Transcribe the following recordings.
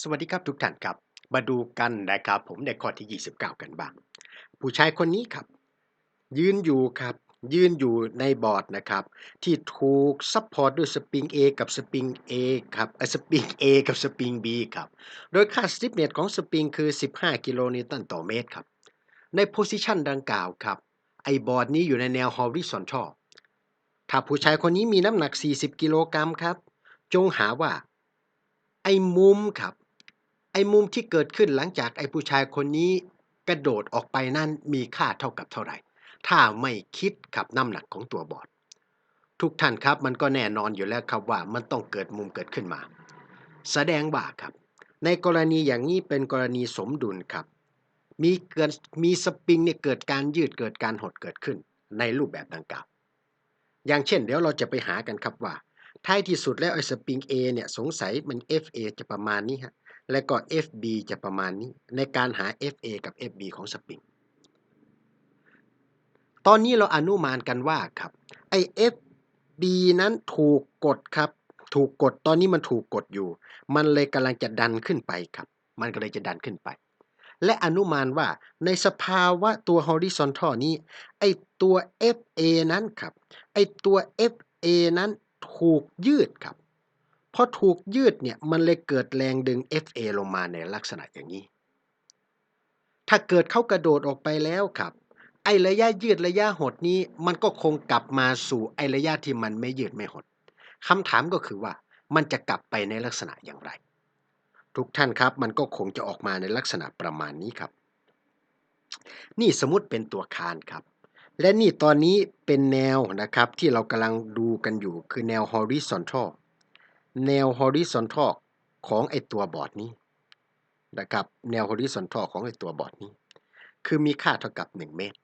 สวัสดีครับทุกท่านครับ มาดูกันนะครับ ผมในข้อที่ 29 กันบ้าง ผู้ชายคนนี้ครับ ยืนอยู่ครับ ยืนอยู่ในบอร์ดนะครับ ที่ถูกซัพพอร์ตด้วยสปริง A กับสปริง A ครับเอ่อสปริง A กับสปริง B ครับ โดยค่า stiffness ของสปริงคือ 15 กิโลนิวตันต่อเมตรครับ ในโพซิชันดังกล่าวครับ ไอ้บอร์ดนี้อยู่ในแนว horizontal ถ้าผู้ชายคนนี้มีน้ำหนัก 40 กิโลกรัมครับ จงหาว่า ไอ้มุมครับ อ้มุมที่เกิดขึ้นหลังจากไอ้ผู้ชายคนนี้กระโดดออกไปนั่นมีค่าเท่ากับเท่าไหร่ ถ้าไม่คิดกับน้ำหนักของตัวบอร์ดทุกท่านครับมันก็แน่นอนอยู่แล้วครับว่ามันต้องเกิดมุมเกิดขึ้นมา แสดงว่าครับ ในกรณีอย่างนี้เป็นกรณีสมดุลครับ มีเกิดมีสปริงเนี่ยเกิดการยืดเกิดการหดเกิดขึ้นในรูปแบบดังกล่าวอย่างเช่นเดี๋ยวเราจะไปหากันครับว่าท้ายที่สุดแล้วไอ้สปริง A เนี่ยสงสัยมัน FA จะประมาณนี้ฮะ และก็ FB จะประมาณนี้ ในการหา FA กับ FB ของสปริง ตอนนี้เราอนุมานกันว่าครับไอ้ FB นั้นถูกกดครับ ถูกกดตอนนี้มันถูกกดอยู่ มันเลยกำลังจะดันขึ้นไปครับ มันก็เลยจะดันขึ้นไป และอนุมานว่าในสภาวะตัว horizontal นี้ ไอ้ตัว FA นั้นครับ ไอ้ตัว FA นั้นถูกยืดครับ พอถูกยืดเนี่ยมันเลยเกิดแรงดึง FA ลงมาในลักษณะอย่างนี้ ถ้าเกิดเขากระโดดออกไปแล้วครับ ไอระยะยืดระยะหดนี้มันก็คงกลับมาสู่ไอระยะที่มันไม่ยืดไม่หดคำถามก็คือว่ามันจะกลับไปในลักษณะอย่างไร ทุกท่านครับมันก็คงจะออกมาในลักษณะประมาณนี้ครับ นี่สมมติเป็นตัวคานครับ และนี่ตอนนี้เป็นแนวนะครับที่เรากำลังดูกันอยู่คือแนว horizontal แนว horizontal ของไอตัวบอร์ดนี้นะครับ แนว horizontal ของไอตัวบอร์ดนี้ คือมีค่าเท่ากับ 1 เมตร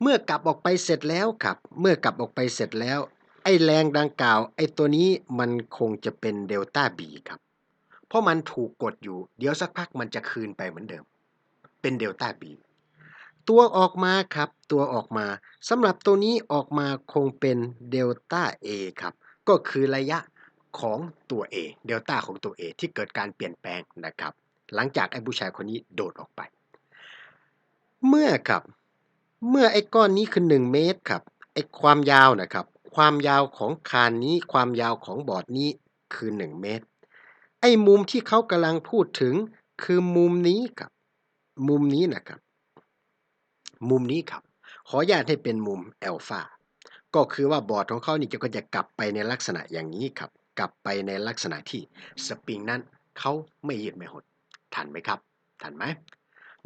เมื่อกลับออกไปเสร็จแล้วครับ เมื่อกลับออกไปเสร็จแล้ว ไอแรงดังกล่าว ไอตัวนี้มันคงจะเป็นเดลต้า B ครับ เพราะมันถูกกดอยู่ เดี๋ยวสักพักมันจะคืนไปเหมือนเดิม เป็นเดลต้า B ตัวออกมาครับ ตัวออกมาสำหรับตัวนี้ออกมาคงเป็นเดลต้า A ครับ ก็คือระยะ ของตัว A เดลต้าของตัว A ที่เกิดการเปลี่ยนแปลงนะครับ หลังจากไอ้ผู้ชายคนนี้โดดออกไป เมื่อครับ เมื่อไอ้ก้อนนี้คือ 1 เมตรครับ ไอ้ความยาวนะครับ ความยาวของคานนี้ ความยาวของบอร์ดนี้คือ 1 เมตร ไอ้มุมที่เขากำลังพูดถึงคือมุมนี้ครับ มุมนี้นะครับ มุมนี้ครับ ขออนุญาตให้เป็นมุมแอลฟาก็คือว่าบอร์ดของเขานี่จะก็จะกลับไปในลักษณะอย่างนี้ครับ กลับไปในลักษณะที่สปริงนั้นเขาไม่ยืดไม่หด ทันไหมครับ ทันไหม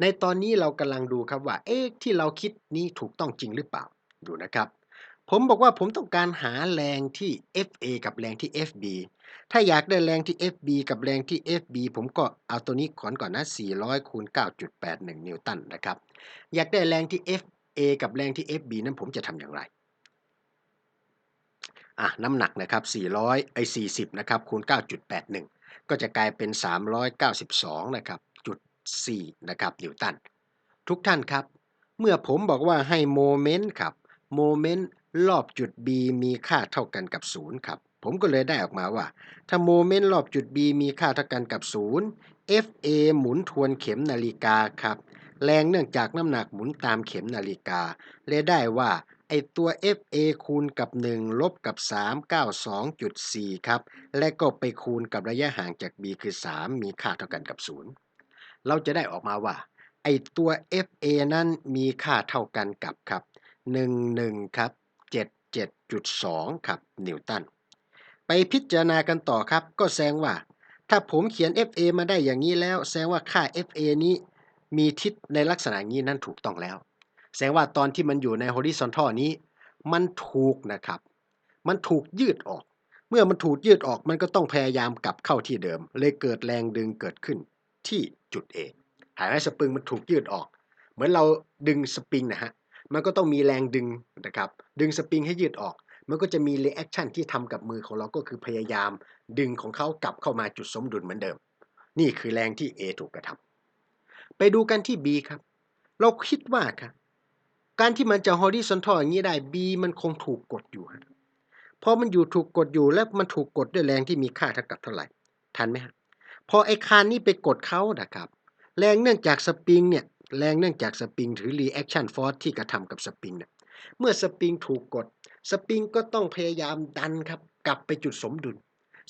ในตอนนี้เรากำลังดูครับว่า เอ๊ะที่เราคิดนี้ถูกต้องจริงหรือเปล่า ดูนะครับ ผมบอกว่าผมต้องการหาแรงที่ FA กับแรงที่ FB ถ้าอยากได้แรงที่ FB กับแรงที่ FB ผมก็เอาตัวนี้ขอนก่อนนะ 400คูณ9.81 นิวตันนะครับ อยากได้แรงที่ FA กับแรงที่ FB นั้นผมจะทำอย่างไร อะน้ำหนักนะครับ400ไอ้40นะครับคูณ 9.81 ก็จะกลายเป็น 392นะครับจุด4นะครับนิวตัน ทุกท่านครับ เมื่อผมบอกว่าให้โมเมนต์ครับโมเมนต์รอบจุด B มีค่าเท่ากันกับ 0 ครับ ผมก็เลยได้ออกมาว่า ถ้าโมเมนต์รอบจุด B มีค่าเท่ากันกับ 0 FA หมุนทวนเข็มนาฬิกาครับ แรงเนื่องจากน้ำหนักหมุนตามเข็มนาฬิกา เลยได้ว่า ไอตัว FA คูณกับ 1 ลบกับ 392.4 ครับ และก็ไปคูณกับระยะห่างจาก B คือ 3 มีค่าเท่ากันกับ 0 เราจะได้ออกมาว่า ไอตัว FA นั้นมีค่าเท่ากันกับครับ 11 ครับ 77.2 ครับ นิวตัน ไปพิจารณากันต่อครับ ก็แสดงว่า ถ้าผมเขียน FA มาได้อย่างนี้แล้ว แสดงว่าค่า FA นี้มีทิศในลักษณะนี้นั้นถูกต้องแล้ว แสดงว่าตอนที่มันอยู่ใน horizontal นี้ มันถูกนะครับ มันถูกยืดออก เมื่อมันถูกยืดออกมันก็ต้องพยายามกลับเข้าที่เดิม เลยเกิดแรงดึงเกิดขึ้นที่จุด A หายไหมสปริงมันถูกยืดออก เหมือนเราดึงสปริงนะฮะมันก็ต้องมีแรงดึงนะครับ ดึงสปริงให้ยืดออก มันก็จะมีเรีแอคชั่นที่ทำกับมือของเราก็คือพยายาม ดึงของเขากลับเข้ามาจุดสมดุลเหมือนเดิม นี่คือแรงที่ A ถูกกระทำไปดูกันที่ B ครับ เราคิดว่าครับ การที่มันจะ horizontal อย่างนี้ได้ B มันคงถูกกดอยู่ฮะพอมันอยู่ถูกกดอยู่และมันถูกกดด้วยแรงที่มีค่าเท่ากับเท่าไหร่ ทันไหมฮะพพอไอ้คานนี้ไปกดเขานะครับ แรงเนื่องจากสปริงเนี่ย แรงเนื่องจากสปริงหรือ reaction force ที่กระทำกับสปริงเนี่ย เมื่อสปริงถูกกด สปริงก็ต้องพยายามดันครับ กลับไปจุดสมดุล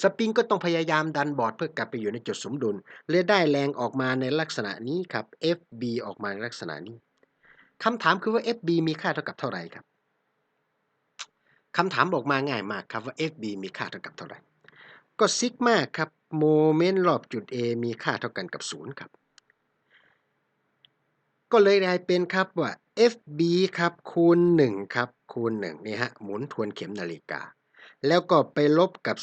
สปริงก็ต้องพยายามดันบอร์ดเพื่อกลับไปอยู่ในจุดสมดุล เลยได้แรงออกมาในลักษณะนี้ครับ FB ออกมาในลักษณะนี้ คำถามคือว่า FB มีค่าเท่ากับเท่าไหร่ครับคำถามบอกมาง่ายมากครับว่า FB มีค่าเท่ากับเท่าไหร่ ก็ซิกมาครับโมเมนต์รอบจุด A มีค่าเท่ากันกับ0ครับ ก็เลยได้เป็นครับว่า FB ครับคูณ1ครับคูณ1นี่ฮะหมุนทวนเข็มนาฬิกา แล้วก็ไปลบกับ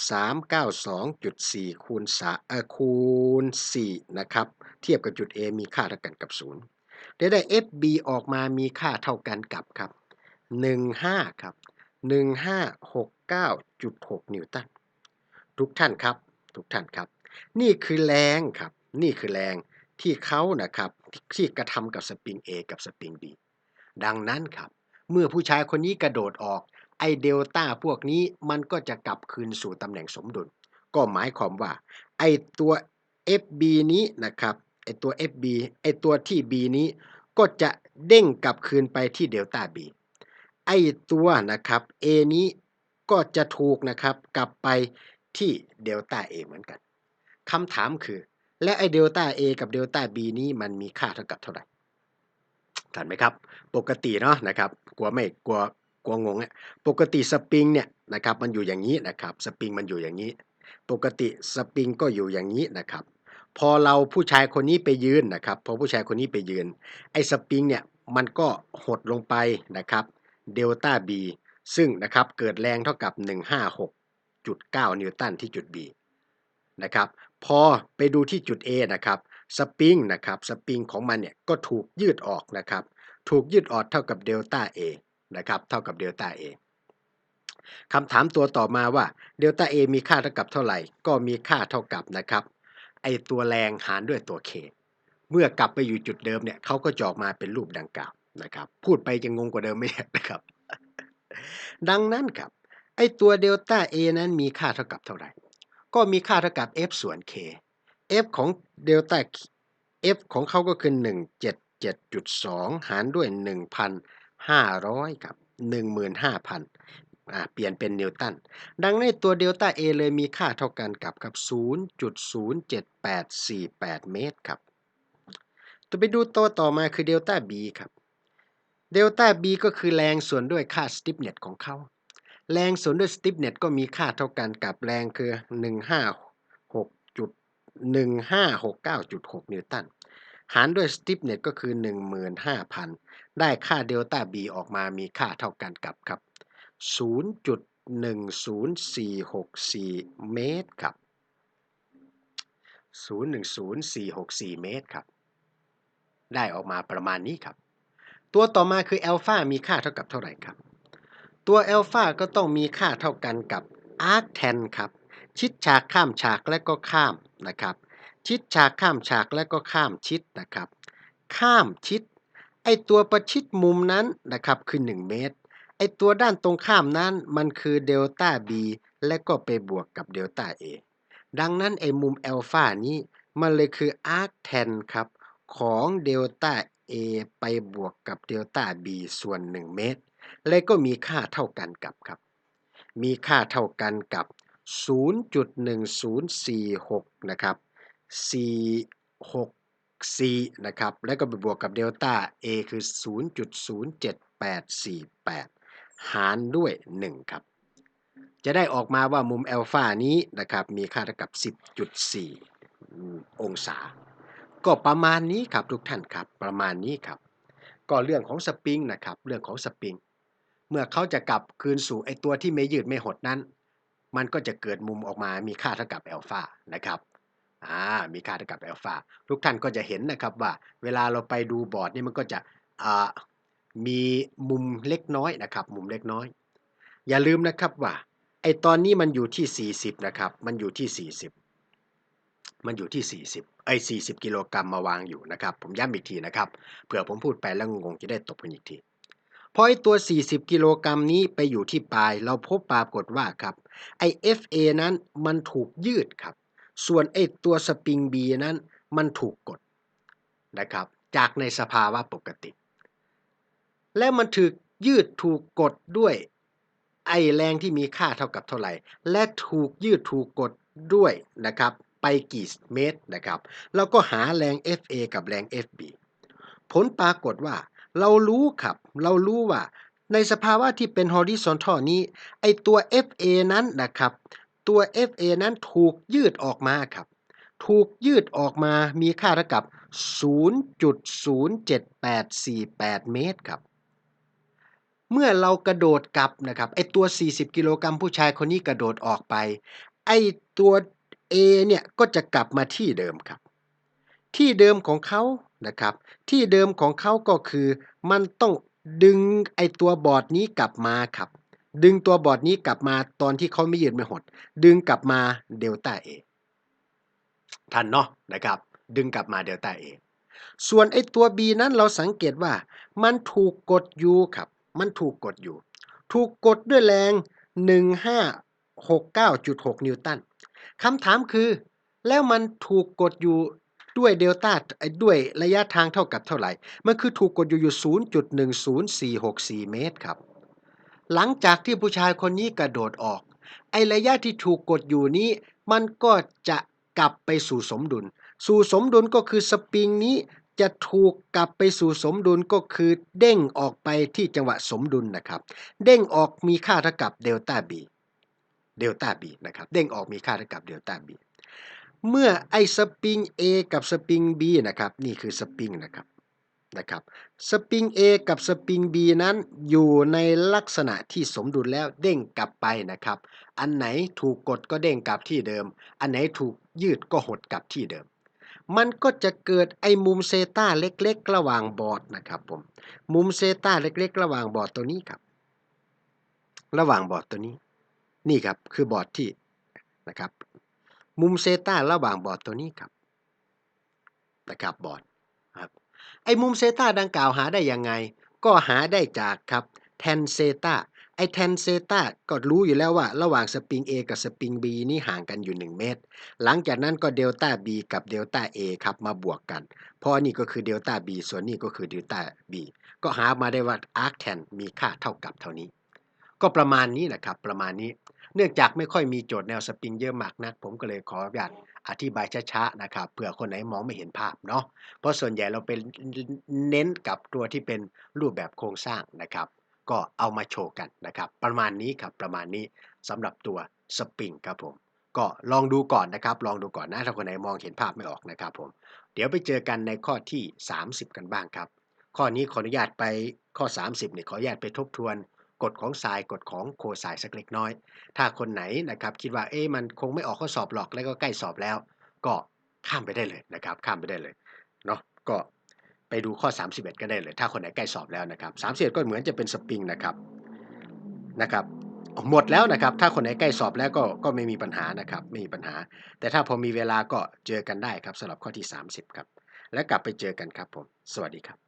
392.4คูณ3เอ่อคูณ4นะครับ เทียบกับจุด A มีค่าเท่ากันกับ 0 ได้ได้ FB ออกมามีค่าเท่ากันกับครับ 15 ครับ 1569.6 นิวตัน ทุกท่านครับ ทุกท่านครับ นี่คือแรงครับ นี่คือแรงที่เขานะครับที่กระทำกับสปริง A กับสปริง B ดังนั้นครับ เมื่อผู้ชายคนนี้กระโดดออกไอเดลต้าพวกนี้มันก็จะกลับคืนสู่ตำแหน่งสมดุล ก็หมายความว่า ไอตัว FB นี้นะครับ อตัว FB ไอตัวที่ B นี้ก็จะเด้งกลับคืนไปที่เดลต้า B ไอตัวนะครับ A นี้ก็จะถูกนะครับกลับไปที่เดลต้า A เหมือนกันคำถามคือ และไอเดลต้า A กับเดลต้า B นี้มันมีค่าเท่ากับเท่าไหร่ทันไหมครับ ปกติเนาะนะครับกลัวไม่กลัวกลัวงงอะปกติสปริงเนี่ยนะครับมันอยู่อย่างนี้นะครับสปริงมันอยู่อย่างนี้ ปกติสปริงก็อยู่อย่างนี้นะครับ พอเราผู้ชายคนนี้ไปยืนนะครับ พอผู้ชายคนนี้ไปยืน ไอ้สปริงเนี่ยมันก็หดลงไปนะครับเดลต้า B ซึ่งนะครับเกิดแรงเท่ากับ 156.9 นิวตันที่จุด B นะครับพอไปดูที่จุด A นะครับสปริงนะครับสปริงของมันเนี่ยก็ถูกยืดออกนะครับถูกยืดออกเท่ากับเดลต้า A นะครับเท่ากับเดลต้า A คำถามตัวต่อมาว่าเดลต้า A มีค่าเท่ากับเท่าไหร่ ก็มีค่าเท่ากับนะครับ ไอตัวแรงหารด้วยตัว K เมื่อกลับไปอยู่จุดเดิมเนี่ยเขาก็จะออกมาเป็นรูปดังกล่าวนะครับ พูดไปจะงงกว่าเดิมไม่ใช่นะครับ ดังนั้นครับ ไอตัวเดลต้า A นั้นมีค่าเท่ากับเท่าไหร่ ก็มีค่าเท่ากับ F ส่วน K F ของเดลต้า F ของเขาก็คือ 177.2 หารด้วย 1,500ครับ 15,000อ่า เปลี่ยนเป็นนิวตัน ดังนั้นตัวเดลต้า A เลยมีค่าเท่ากันกับกับ 0.07848 เมตรครับตัวไปดูตัวต่อมาคือเดลต้า B ครับ เดลต้า B ก็คือแรงส่วนด้วยค่า stiffness ของเขา แรงส่วนด้วย stiffness ก็มีค่าเท่ากันกับแรงคือ 156.1569.6 นิวตัน หารด้วย stiffness ก็คือ 15,000 ได้ค่าเดลต้า B ออกมามีค่าเท่ากันกับครับ 0.10464 เมตรครับ 0.10464 เมตรครับ ได้ออกมาประมาณนี้ครับ ตัวต่อมาคืออัลฟามีค่าเท่ากับเท่าไหร่ครับ ตัวอัลฟาก็ต้องมีค่าเท่ากันกับอาร์คแทนครับ ชิดฉากข้ามฉากและก็ข้ามนะครับ ชิดฉากข้ามฉากและก็ข้ามชิดนะครับ ข้ามชิดไอตัวประชิดมุมนั้นนะครับคือ 1 เมตร ไอตัวด้านตรงข้ามนั้นมันคือเดลต้า B และก็ไปบวกกับเดลต้า A ดังนั้นไอมุมอัลฟานี้มันเลยคืออาร์คแทนครับ ของเดลต้า A ไปบวกกับเดลต้า B ส่วน 1 เมตร และก็มีค่าเท่ากันกับครับ มีค่าเท่ากันกับ 0.1046 นะครับ 464 นะครับ แล้วก็ไปบวกกับเดลต้า A คือ 0.07848 หารด้วย 1 ครับ จะได้ออกมาว่ามุมอัลฟานี้นะครับมีค่าเท่ากับ 10.4 องศา ก็ประมาณนี้ครับทุกท่านครับ ประมาณนี้ครับ ก็เรื่องของสปริงนะครับ เรื่องของสปริง เมื่อเขาจะกลับคืนสู่ไอตัวที่ไม่ยืดไม่หดนั้น มันก็จะเกิดมุมออกมามีค่าเท่ากับอัลฟานะครับอ่ามีค่าเท่ากับอัลฟาทุกท่านก็จะเห็นนะครับว่าเวลาเราไปดูบอร์ดนี่มันก็จะอ่า มีมุมเล็กน้อยนะครับ มุมเล็กน้อย อย่าลืมนะครับว่าไอตอนนี้มันอยู่ที่ 40 นะครับ มันอยู่ที่ 40 มันอยู่ที่ 40 ไอ 40 กิโลกรัมมาวางอยู่นะครับ ผมย้ำอีกทีนะครับเผื่อผมพูดไปแล้วงงจะได้ตบกันอีกทีพอไอตัว 40 กิโลกรัมนี้ไปอยู่ที่ปลาย เราพบปรากฏว่าครับไอ FA นั้นมันถูกยืดครับ ส่วนไอตัวสปริง B นั้นมันถูกกดนะครับ จากในสภาวะปกติ และมันถูกยืดถูกกดด้วย ไอแรงที่มีค่าเท่ากับเท่าไหร่ และถูกยืดถูกกดด้วยนะครับ ไปกี่เมตรนะครับเราก็หาแรง FA กับแรง FB ผลปรากฏว่า เรารู้ครับ เรารู้ว่า ในสภาวะที่เป็น horizontal นี้ ไอตัว FA นั้นนะครับ ตัว FA นั้นถูกยืดออกมาครับ ถูกยืดออกมามีค่าเท่ากับ 0.07848 เมตรครับ เมื่อเรากระโดดกลับนะครับไอตัว 40 กิโลกรัมผู้ชายคนนี้กระโดดออกไป ไอตัว A เนี่ยก็จะกลับมาที่เดิมครับ ที่เดิมของเขานะครับ ที่เดิมของเขาก็คือมันต้องดึงไอตัวบอร์ดนี้กลับมาครับ ดึงตัวบอร์ดนี้กลับมาตอนที่เขาไม่ยืดไม่หด ดึงกลับมาเดลต้า A ทันเนาะนะครับ ดึงกลับมาเดลต้า A ส่วนไอตัว B นั้นเราสังเกตว่ามันถูกกดอยู่ครับ มันถูกกดอยู่ ถูกกดด้วยแรง 1569.6 นิวตันคำถามคือ แล้วมันถูกกดอยู่ด้วยเดลต้าด้วยระยะทางเท่ากับเท่าไหร่ มันคือถูกกดอยู่อยู่ 0.10464 เมตรครับ หลังจากที่ผู้ชายคนนี้กระโดดออก ไอระยะที่ถูกกดอยู่นี้ มันก็จะกลับไปสู่สมดุล สู่สมดุลก็คือสปริงนี้ จะถูกกลับไปสู่สมดุลก็คือเด้งออกไปที่จังหวะสมดุลนะครับ เด้งออกมีค่าเท่ากับเดลต้า B เดลต้า B นะครับ เด้งออกมีค่าเท่ากับเดลต้า B เมื่อไอสปริง A กับสปริง B นะครับ นี่คือสปริงนะครับนะครับสปริง A กับสปริง B นั้นอยู่ในลักษณะที่สมดุลแล้วเด้งกลับไปนะครับ อันไหนถูกกดก็เด้งกลับที่เดิม อันไหนถูกยืดก็หดกลับที่เดิม มันก็จะเกิดไอ้มุมเซตาเล็กๆ ระหว่างบอร์ดนะครับผม มุมเซตาเล็กๆ ระหว่างบอร์ดตัวนี้ครับ ระหว่างบอร์ดตัวนี้ นี่ครับคือบอร์ดที่นะครับ มุมเซตาระหว่างบอร์ดตัวนี้ครับนะครับบอร์ดครับ ไอ้มุมเซตาดังกล่าวหาได้ยังไง ก็หาได้จากครับแทนเซตา ไอแทนเซต้าก็รู้อยู่แล้วว่า ระหว่างสปริง A กับสปริง B นี่ห่างกันอยู่ 1 เมตร หลังจากนั้นก็เดลต้า B กับเดลต้า A ครับมาบวกกัน เพราะนี่ก็คือเดลต้า B ส่วนนี้ก็คือเดลต้า B ก็หามาได้ว่าอาร์คแทนมีค่าเท่ากับเท่านี้ ก็ประมาณนี้นะครับ ประมาณนี้ เนื่องจากไม่ค่อยมีโจทย์แนวสปริงเยอะมากนัก ผมก็เลยขออนุญาตอธิบายช้าๆนะครับเผื่อคนไหนมองไม่เห็นภาพเนาะเพราะส่วนใหญ่เราเป็นเน้นกับตัวที่เป็นรูปแบบโครงสร้างนะครับ ก็เอามาโชว์กันนะครับ ประมาณนี้ครับประมาณนี้สำหรับตัวสปริงครับผม ก็ลองดูก่อนนะครับ ลองดูก่อนนะถ้าคนไหนมองเห็นภาพไม่ออกนะครับผม เดี๋ยวไปเจอกันในข้อที่ 30 กันบ้างครับ ข้อนี้ขออนุญาตไปข้อ 30เนี่ยขออนุญาตไปทบทวนกฎของไซน์กฎของโคไซน์สักเล็กน้อย ถ้าคนไหนนะครับคิดว่าเอ๊ะมันคงไม่ออกข้อสอบหรอกแล้วก็ใกล้สอบแล้ว ก็ข้ามไปได้เลยนะครับ ข้ามไปได้เลยเนาะก็ ไปดูข้อ 31 ก็ได้เลย ถ้าคนไหนใกล้สอบแล้วนะครับ31ก็เหมือนจะเป็นสปริงนะครับนะครับหมดแล้วนะครับ ถ้าคนไหนใกล้สอบแล้วก็ก็ไม่มีปัญหานะครับไม่มีปัญหา แต่ถ้าพอมีเวลาก็เจอกันได้ครับสำหรับข้อที่ 30 ครับ และกลับไปเจอกันครับผม สวัสดีครับ